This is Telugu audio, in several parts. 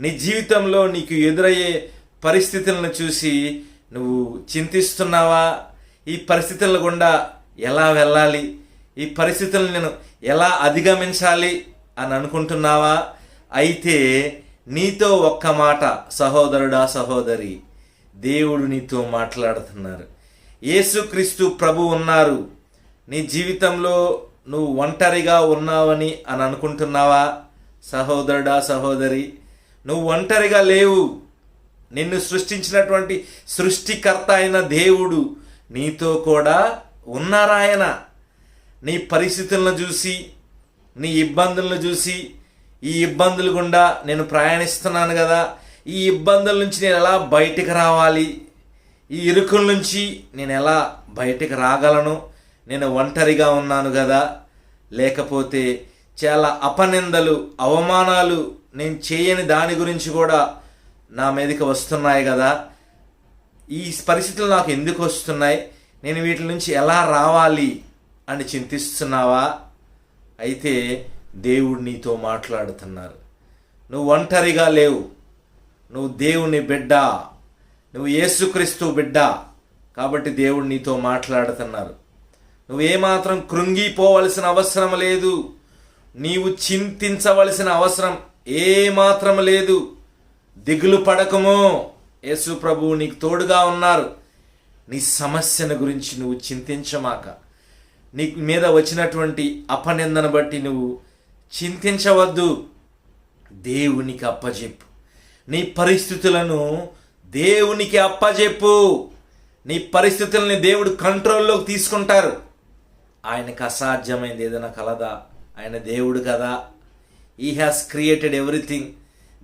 నీ జీవితంలో నీకు ఎదురయ్యే పరిస్థితులను చూసి నువ్వు చింతిస్తున్నావా? ఈ పరిస్థితుల గుండా ఎలా వెళ్ళాలి? ఈ పరిస్థితులను నేను ఎలా అధిగమించాలి అని అనుకుంటున్నావా? అయితే నీతో ఒక్క మాట సహోదరుడా సహోదరి దేవుడు నీతో మాట్లాడుతున్నారు. యేసుక్రీస్తు ప్రభు ఉన్నారు. నీ జీవితంలో నువ్వు ఒంటరిగా ఉన్నావని అని అనుకుంటున్నావా? సహోదరుడా సహోదరి నువ్వు ఒంటరిగా లేవు. నిన్ను సృష్టించినటువంటి సృష్టికర్త అయిన దేవుడు నీతో కూడా ఉన్నారాయన. నీ పరిస్థితులను చూసి నీ ఇబ్బందులను చూసి ఈ ఇబ్బందులు గుండా నేను ప్రయాణిస్తున్నాను కదా. ఈ ఇబ్బందుల నుంచి నేను ఎలా బయటికి రావాలి? ఈ ఇరుకుల నుంచి నేను ఎలా బయటికి రాగలను? నేను ఒంటరిగా ఉన్నాను కదా. లేకపోతే చాలా అపనిందలు అవమానాలు నేను చేయని దాని గురించి కూడా నా మీదకి వస్తున్నాయి కదా. ఈ పరిస్థితులు నాకు ఎందుకు వస్తున్నాయి? నేను వీటి నుంచి ఎలా రావాలి అని చింతిస్తున్నావా? అయితే దేవుడు నీతో మాట్లాడుతున్నారు. నువ్వు ఒంటరిగా లేవు. నువ్వు దేవుని బిడ్డ. నువ్వు యేసుక్రీస్తు బిడ్డ. కాబట్టి దేవుడు నీతో మాట్లాడుతున్నారు. నువ్వు ఏమాత్రం కృంగిపోవలసిన అవసరం లేదు. నీవు చింతించవలసిన అవసరం ఏమాత్రం లేదు. దిగులు పడకము. యేసు ప్రభువు నీకు తోడుగా ఉన్నారు. నీ సమస్యను గురించి నువ్వు చింతించమాక. నీ మీద వచ్చినటువంటి అపనిందను బట్టి నువ్వు చింతించవద్దు. దేవునికి అప్పజెప్పు. నీ పరిస్థితులను దేవునికి అప్పజెప్పు. నీ పరిస్థితుల్ని దేవుడు కంట్రోల్లోకి తీసుకుంటారు. ఆయనకు అసాధ్యమైంది ఏదైనా కలదా? ఆయన దేవుడు కదా. ఈ హ్యాస్ క్రియేటెడ్ ఎవ్రీథింగ్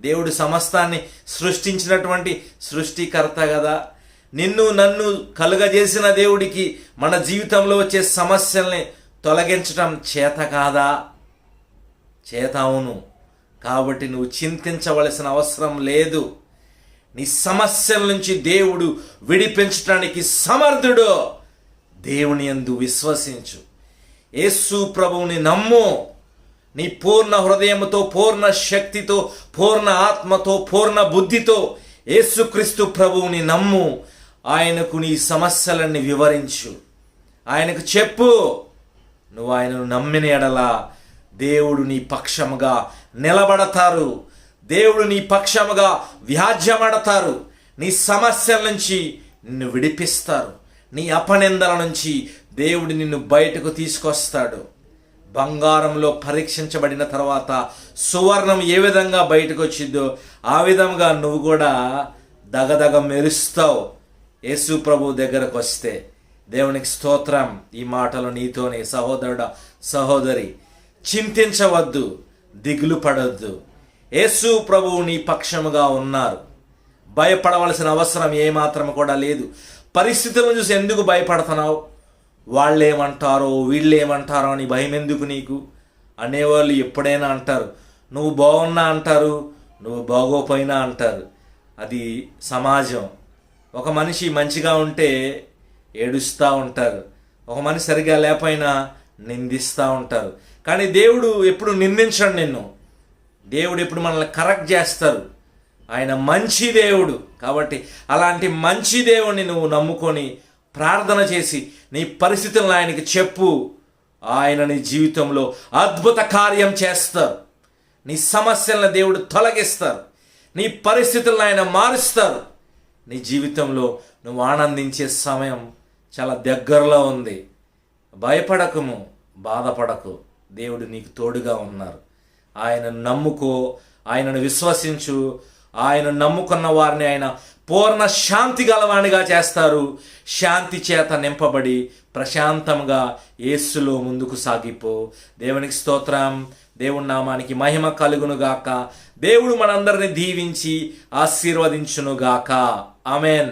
దేవుడు సమస్తాన్ని సృష్టించినటువంటి సృష్టికర్త కదా. నిన్ను నన్ను కలుగజేసిన దేవుడికి మన జీవితంలో వచ్చే సమస్యల్ని తొలగించటం చేత కాదా? చేత అవును. కాబట్టి నువ్వు చింతించవలసిన అవసరం లేదు. నీ సమస్యల నుంచి దేవుడు విడిపించడానికి సమర్థుడు. దేవుని యందు విశ్వసించు. యేసు ప్రభువుని నమ్ము. నీ పూర్ణ హృదయముతో పూర్ణ శక్తితో పూర్ణ ఆత్మతో పూర్ణ బుద్ధితో యేసుక్రీస్తు ప్రభువుని నమ్ము. ఆయనకు నీ సమస్యలన్నీ వివరించు. ఆయనకు చెప్పు. నువ్వు ఆయనను నమ్మిన ఎడల దేవుడు నీ పక్షముగా నిలబడతారు. దేవుడు నీ పక్షముగా వ్యాజ్యమడతారు. నీ సమస్యల నుంచి నిన్ను విడిపిస్తారు. నీ అపనిందల నుంచి దేవుడు నిన్ను బయటకు తీసుకొస్తాడు. బంగారంలో పరీక్షించబడిన తర్వాత సువర్ణం ఏ విధంగా బయటకు వచ్చిందో ఆ విధంగా నువ్వు కూడా దగదగ మెరుస్తావు. యేసు ప్రభు దగ్గరకు వస్తే దేవునికి స్తోత్రం ఈ మాటలు నీతోనే సహోదరుడ సహోదరి చింతించవద్దు దిగులు పడవద్దు యేసు ప్రభువు నీ పక్షముగా ఉన్నారు. భయపడవలసిన అవసరం ఏమాత్రం కూడా లేదు. పరిస్థితులను చూసి ఎందుకు భయపడుతున్నావు? వాళ్ళేమంటారో వీళ్ళేమంటారో అని భయం ఎందుకు నీకు? అనేవాళ్ళు ఎప్పుడైనా అంటారు నువ్వు బాగున్నా అంటారు నువ్వు బాగోపోయినా అంటారు. అది సమాజం. ఒక మనిషి మంచిగా ఉంటే ఏడుస్తూ ఉంటారు. ఒక మనిషి సరిగా లేకపోయినా నిందిస్తూ ఉంటారు. కానీ దేవుడు ఎప్పుడు నిందించడు నిన్ను. దేవుడు ఎప్పుడు మనల్ని కరెక్ట్ చేస్తారు. ఆయన మంచి దేవుడు కాబట్టి అలాంటి మంచి దేవుడిని నువ్వు నమ్ముకొని ప్రార్థన చేసి నీ పరిస్థితులను ఆయనకి చెప్పు. ఆయన నీ జీవితంలో అద్భుత కార్యం చేస్తారు. నీ సమస్యలను దేవుడు తొలగిస్తారు. నీ పరిస్థితులను ఆయన మారుస్తారు. నీ జీవితంలో నువ్వు ఆనందించే సమయం చాలా దగ్గరలో ఉంది. భయపడకము బాధపడకు. దేవుడు నీకు తోడుగా ఉన్నారు. ఆయనను నమ్ముకో ఆయనను విశ్వసించు. ఆయన నమ్ముకున్న వారిని ఆయన పూర్ణ శాంతి గలవాణిగా చేస్తారు. శాంతి చేత నింపబడి ప్రశాంతంగా ఏసులో ముందుకు సాగిపో. దేవునికి స్తోత్రం. దేవుని నామానికి మహిమ కలుగునుగాక దేవుడు మనందరిని దీవించి ఆశీర్వదించునుగాక ఆమెన్.